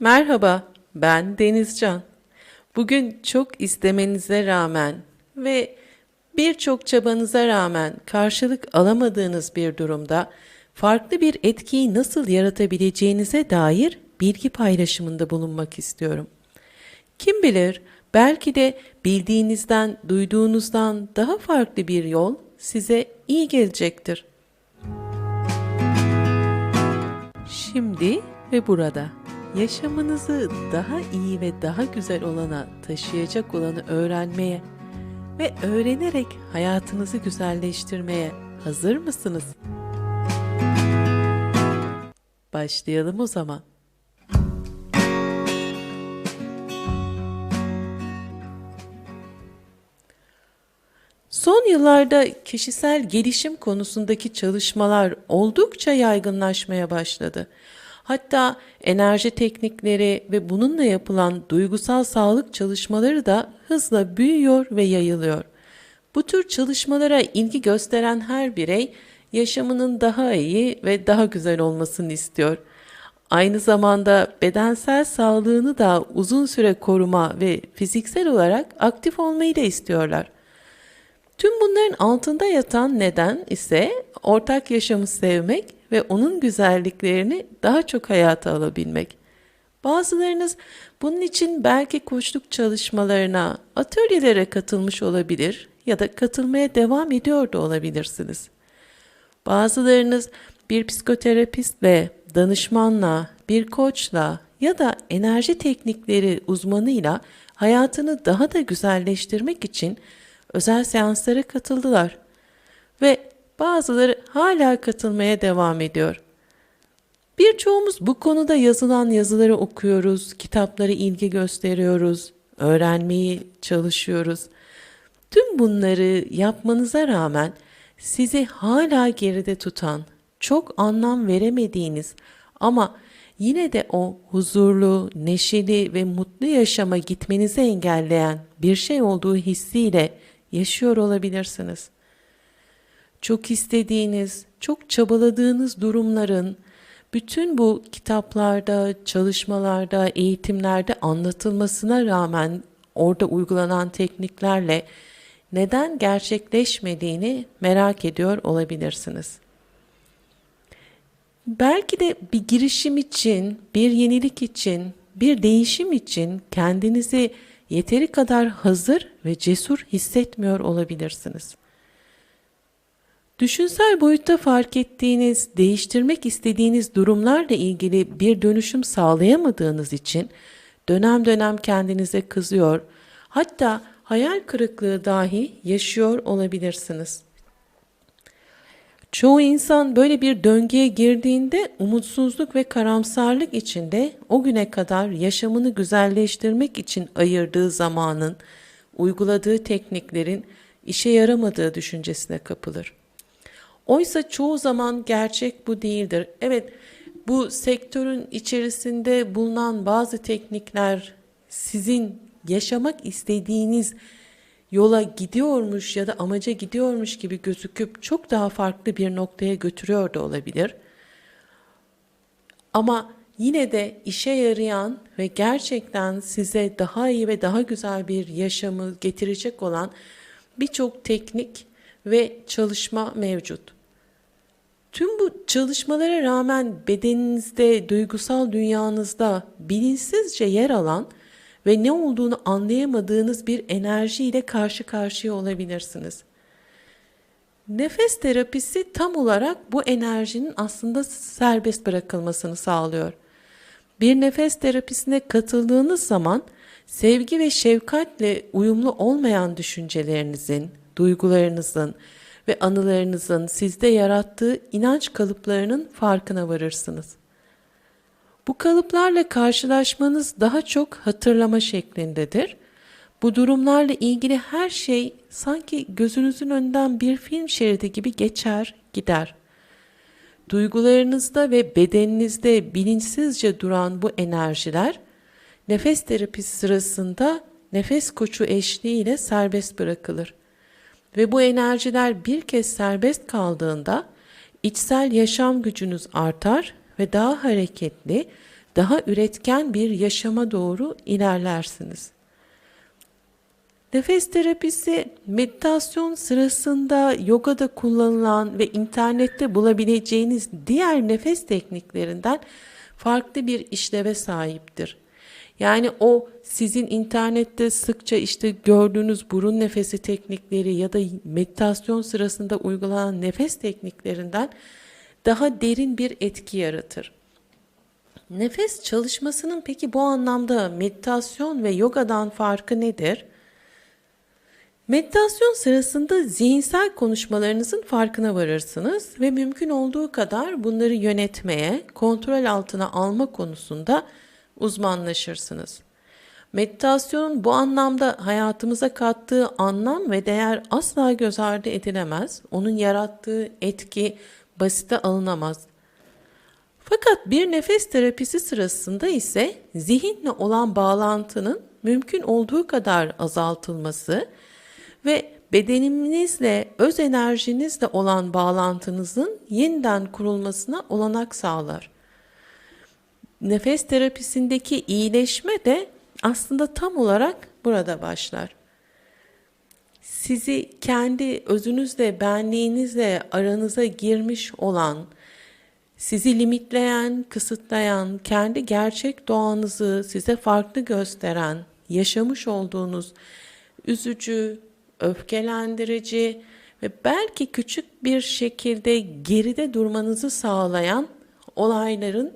Merhaba, ben Denizcan. Bugün çok istemenize rağmen ve birçok çabanıza rağmen karşılık alamadığınız bir durumda farklı bir etkiyi nasıl yaratabileceğinize dair bilgi paylaşımında bulunmak istiyorum. Kim bilir, belki de bildiğinizden, duyduğunuzdan daha farklı bir yol size iyi gelecektir. Şimdi ve burada yaşamınızı daha iyi ve daha güzel olana taşıyacak olanı öğrenmeye ve öğrenerek hayatınızı güzelleştirmeye hazır mısınız? Başlayalım o zaman. Son yıllarda kişisel gelişim konusundaki çalışmalar oldukça yaygınlaşmaya başladı. Hatta enerji teknikleri ve bununla yapılan duygusal sağlık çalışmaları da hızla büyüyor ve yayılıyor. Bu tür çalışmalara ilgi gösteren her birey yaşamının daha iyi ve daha güzel olmasını istiyor. Aynı zamanda bedensel sağlığını da uzun süre koruma ve fiziksel olarak aktif olmayı da istiyorlar. Tüm bunların altında yatan neden ise ortak yaşamı sevmek ve onun güzelliklerini daha çok hayata alabilmek. Bazılarınız bunun için belki koçluk çalışmalarına, atölyelere katılmış olabilir ya da katılmaya devam ediyor da olabilirsiniz. Bazılarınız bir psikoterapistle, danışmanla, bir koçla ya da enerji teknikleri uzmanıyla hayatını daha da güzelleştirmek için özel seanslara katıldılar ve bazıları hala katılmaya devam ediyor. Birçoğumuz bu konuda yazılan yazıları okuyoruz, kitaplara ilgi gösteriyoruz, öğrenmeyi çalışıyoruz. Tüm bunları yapmanıza rağmen sizi hala geride tutan, çok anlam veremediğiniz ama yine de o huzurlu, neşeli ve mutlu yaşama gitmenizi engelleyen bir şey olduğu hissiyle yaşıyor olabilirsiniz. Çok istediğiniz, çok çabaladığınız durumların bütün bu kitaplarda, çalışmalarda, eğitimlerde anlatılmasına rağmen orada uygulanan tekniklerle neden gerçekleşmediğini merak ediyor olabilirsiniz. Belki de bir girişim için, bir yenilik için, bir değişim için kendinizi yeteri kadar hazır ve cesur hissetmiyor olabilirsiniz. Düşünsel boyutta fark ettiğiniz, değiştirmek istediğiniz durumlarla ilgili bir dönüşüm sağlayamadığınız için dönem dönem kendinize kızıyor, hatta hayal kırıklığı dahi yaşıyor olabilirsiniz. Çoğu insan böyle bir döngüye girdiğinde umutsuzluk ve karamsarlık içinde o güne kadar yaşamını güzelleştirmek için ayırdığı zamanın, uyguladığı tekniklerin işe yaramadığı düşüncesine kapılır. Oysa çoğu zaman gerçek bu değildir. Evet, bu sektörün içerisinde bulunan bazı teknikler sizin yaşamak istediğiniz yola gidiyormuş ya da amaca gidiyormuş gibi gözüküp çok daha farklı bir noktaya götürüyor da olabilir. Ama yine de işe yarayan ve gerçekten size daha iyi ve daha güzel bir yaşamı getirecek olan birçok teknik ve çalışma mevcut. Tüm bu çalışmalara rağmen bedeninizde, duygusal dünyanızda bilinçsizce yer alan ve ne olduğunu anlayamadığınız bir enerjiyle karşı karşıya olabilirsiniz. Nefes terapisi tam olarak bu enerjinin aslında serbest bırakılmasını sağlıyor. Bir nefes terapisine katıldığınız zaman sevgi ve şefkatle uyumlu olmayan düşüncelerinizin, duygularınızın ve anılarınızın sizde yarattığı inanç kalıplarının farkına varırsınız. Bu kalıplarla karşılaşmanız daha çok hatırlama şeklindedir. Bu durumlarla ilgili her şey sanki gözünüzün önünden bir film şeridi gibi geçer, gider. Duygularınızda ve bedeninizde bilinçsizce duran bu enerjiler nefes terapisi sırasında nefes koçu eşliğiyle serbest bırakılır. Ve bu enerjiler bir kez serbest kaldığında içsel yaşam gücünüz artar ve daha hareketli, daha üretken bir yaşama doğru ilerlersiniz. Nefes terapisi meditasyon sırasında yogada kullanılan ve internette bulabileceğiniz diğer nefes tekniklerinden farklı bir işleve sahiptir. Yani o sizin internette sıkça işte gördüğünüz burun nefesi teknikleri ya da meditasyon sırasında uygulanan nefes tekniklerinden daha derin bir etki yaratır. Nefes çalışmasının peki bu anlamda meditasyon ve yogadan farkı nedir? Meditasyon sırasında zihinsel konuşmalarınızın farkına varırsınız ve mümkün olduğu kadar bunları yönetmeye, kontrol altına alma konusunda uzmanlaşırsınız. Meditasyonun bu anlamda hayatımıza kattığı anlam ve değer asla göz ardı edilemez. Onun yarattığı etki basite alınamaz. Fakat bir nefes terapisi sırasında ise zihinle olan bağlantının mümkün olduğu kadar azaltılması ve bedeninizle, öz enerjinizle olan bağlantınızın yeniden kurulmasına olanak sağlar. Nefes terapisindeki iyileşme de aslında tam olarak burada başlar. Sizi kendi özünüzle, benliğinizle aranıza girmiş olan, sizi limitleyen, kısıtlayan, kendi gerçek doğanızı size farklı gösteren, yaşamış olduğunuz üzücü, öfkelendirici ve belki küçük bir şekilde geride durmanızı sağlayan olayların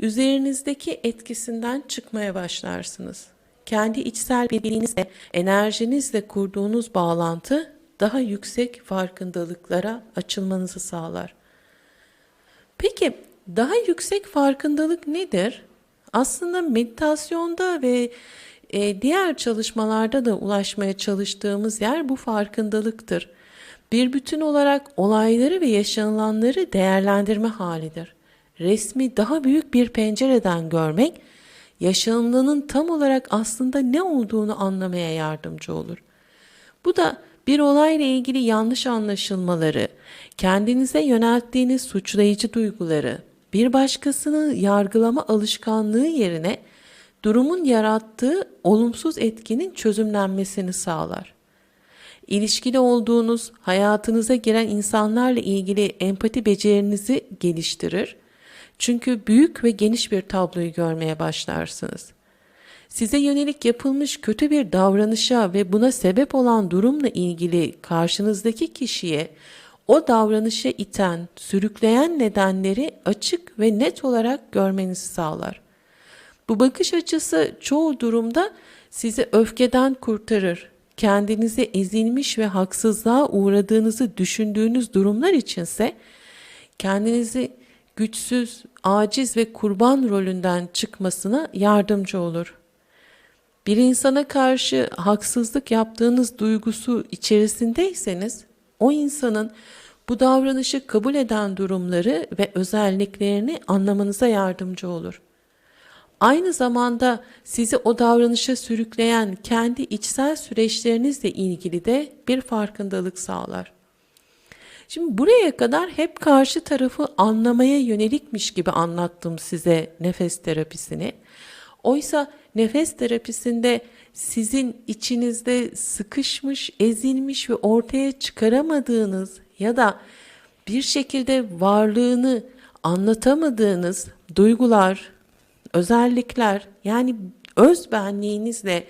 üzerinizdeki etkisinden çıkmaya başlarsınız. Kendi içsel birliğinizle, enerjinizle kurduğunuz bağlantı daha yüksek farkındalıklara açılmanızı sağlar. Peki daha yüksek farkındalık nedir? Aslında meditasyonda ve e, diğer çalışmalarda da ulaşmaya çalıştığımız yer bu farkındalıktır. Bir bütün olarak olayları ve yaşanılanları değerlendirme halidir. Resmi daha büyük bir pencereden görmek, yaşanılanın tam olarak aslında ne olduğunu anlamaya yardımcı olur. Bu da bir olayla ilgili yanlış anlaşılmaları, kendinize yönelttiğiniz suçlayıcı duyguları, bir başkasını yargılama alışkanlığı yerine durumun yarattığı olumsuz etkinin çözümlenmesini sağlar. İlişkili olduğunuz, hayatınıza giren insanlarla ilgili empati becerinizi geliştirir. Çünkü büyük ve geniş bir tabloyu görmeye başlarsınız. Size yönelik yapılmış kötü bir davranışa ve buna sebep olan durumla ilgili karşınızdaki kişiye o davranışa iten, sürükleyen nedenleri açık ve net olarak görmenizi sağlar. Bu bakış açısı çoğu durumda sizi öfkeden kurtarır. Kendinizi ezilmiş ve haksızlığa uğradığınızı düşündüğünüz durumlar içinse kendinizi güçsüz, aciz ve kurban rolünden çıkmasına yardımcı olur. Bir insana karşı haksızlık yaptığınız duygusu içerisindeyseniz o insanın bu davranışı kabul eden durumları ve özelliklerini anlamanıza yardımcı olur. Aynı zamanda sizi o davranışa sürükleyen kendi içsel süreçlerinizle ilgili de bir farkındalık sağlar. Şimdi buraya kadar hep karşı tarafı anlamaya yönelikmiş gibi anlattım size nefes terapisini. Oysa nefes terapisinde sizin içinizde sıkışmış, ezilmiş ve ortaya çıkaramadığınız ya da bir şekilde varlığını anlatamadığınız duygular, özellikler yani öz benliğinizle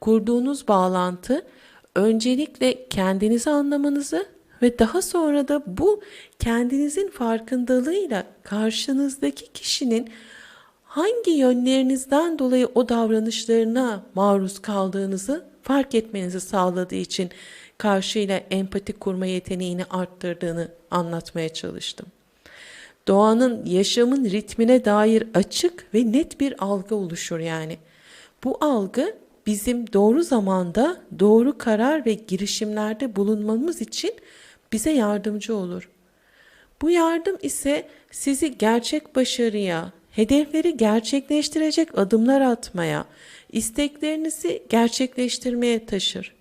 kurduğunuz bağlantı öncelikle kendinizi anlamanızı ve daha sonra da bu kendinizin farkındalığıyla karşınızdaki kişinin hangi yönlerinizden dolayı o davranışlarına maruz kaldığınızı fark etmenizi sağladığı için karşıyla empati kurma yeteneğini arttırdığını anlatmaya çalıştım doğanın, yaşamın ritmine dair açık ve net bir algı oluşur yani. Bu algı bizim doğru zamanda doğru karar ve girişimlerde bulunmamız için bize yardımcı olur. Bu yardım ise sizi gerçek başarıya, hedefleri gerçekleştirecek adımlar atmaya, isteklerinizi gerçekleştirmeye taşır.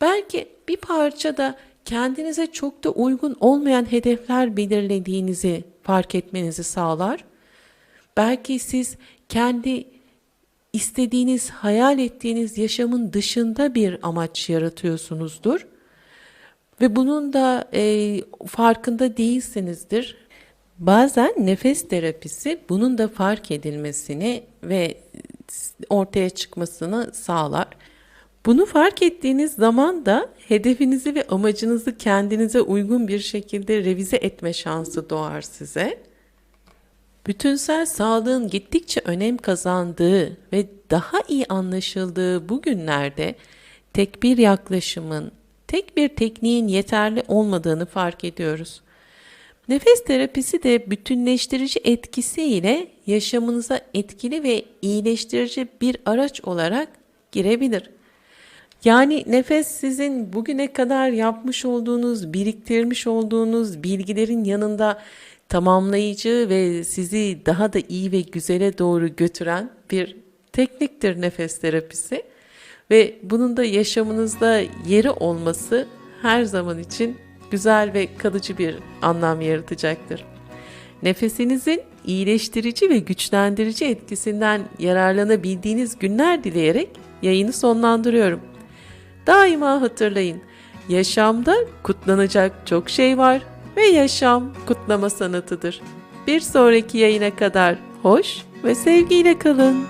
Belki bir parça da kendinize çok da uygun olmayan hedefler belirlediğinizi fark etmenizi sağlar. Belki siz kendi istediğiniz, hayal ettiğiniz yaşamın dışında bir amaç yaratıyorsunuzdur. Ve bunun da e, farkında değilsinizdir. Bazen nefes terapisi bunun da fark edilmesini ve ortaya çıkmasını sağlar. Bunu fark ettiğiniz zaman da hedefinizi ve amacınızı kendinize uygun bir şekilde revize etme şansı doğar size. Bütünsel sağlığın gittikçe önem kazandığı ve daha iyi anlaşıldığı bu günlerde tek bir yaklaşımın, tek bir tekniğin yeterli olmadığını fark ediyoruz. Nefes terapisi de bütünleştirici etkisiyle yaşamınıza etkili ve iyileştirici bir araç olarak girebilir. Yani nefes sizin bugüne kadar yapmış olduğunuz, biriktirmiş olduğunuz bilgilerin yanında tamamlayıcı ve sizi daha da iyi ve güzele doğru götüren bir tekniktir nefes terapisi. Ve bunun da yaşamınızda yeri olması her zaman için güzel ve kalıcı bir anlam yaratacaktır. Nefesinizin iyileştirici ve güçlendirici etkisinden yararlanabildiğiniz günler dileyerek yayını sonlandırıyorum. Daima hatırlayın, yaşamda kutlanacak çok şey var ve yaşam kutlama sanatıdır. Bir sonraki yayına kadar hoş ve sevgiyle kalın.